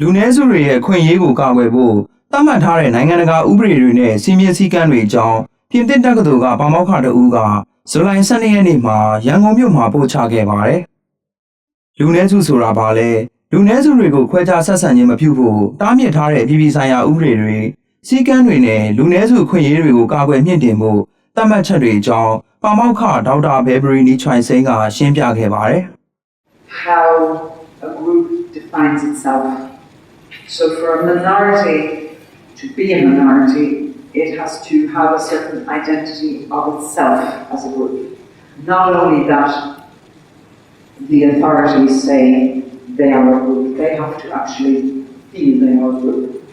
လူနည်းစုတွေရဲ့အခွင့်အရေးကိုကာကွယ်ဖို့သတ်မှတ်ထားတဲ့နိုင်ငံတကာဥပဒေတွေနဲ့စီမင်းစည်းကမ်းတွေအကြောင်းပြင်သစ်တက္ကသိုလ်ကပါမောက္ခတဦးကဇူလိုင်12ရက်နေ့မှာရန်ကုန်မြို့မှာပို့ချခဲ့ပါတယ်။လူနည်းစုဆိုတာဘာလဲလူနည်းစုတွေကိုခွဲခြားဆက်ဆံခြင်းမပြုဖို့တားမြစ်ထားတဲ့ပြည်ပြည်ဆိုင်ရာဥပဒေတွေစည်းကမ်းတွေနဲ့လူနည်းစုအခွင့်အရေးတွေကိုကာကွယ်မြင့်တင်ဖို့သတ်မှတ်ချက်တွေအကြောင်းပါမောက္ခဒေါက်တာဘေဘရီနီချိုင်စိန်ကရှင်းပြခဲ့ပါတယ်။ how a group defines itself. So for a minority to be a minority, it has to have a certain identity of itself as a group. Not only that the authorities say they are a group, they have to actually feel they are a group.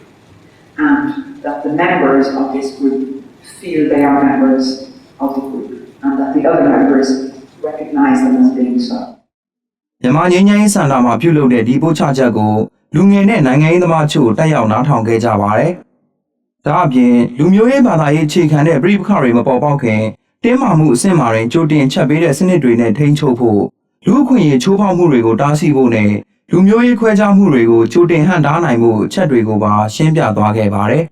And that the members of this group feel they are members of the group and that the other members recognize them as being so. မြန်မာငြိမ်းချမ်းရေးစံတာမှာပြုလုပ်တဲ့ဒီပို့ချချက်ကို လူငယ်နဲ့နိုင်ငံရေးသမားချို့တက်ရောက်နားထောင်ခဲ့ကြပါတယ်။ဒါအပြင်လူမျိုးရေးဘာသာရေးအခြေခံတဲ့ပြည်ပခါတွေမပေါ်ပေါက်ခင်တင်းမာမှုအဆင့်မှာရင်ကြိုတင်ချက်ပေးတဲ့စနစ်တွေနဲ့ထိန်းချုပ်ဖို့လူအခွင့်အရေးချိုးဖောက်မှုတွေကိုတားဆီးဖို့နဲ့လူမျိုးရေးခွဲခြားမှုတွေကိုကြိုတင်ဟန့်တားနိုင်မှုအချက်တွေကိုပါရှင်းပြသွားခဲ့ပါတယ်။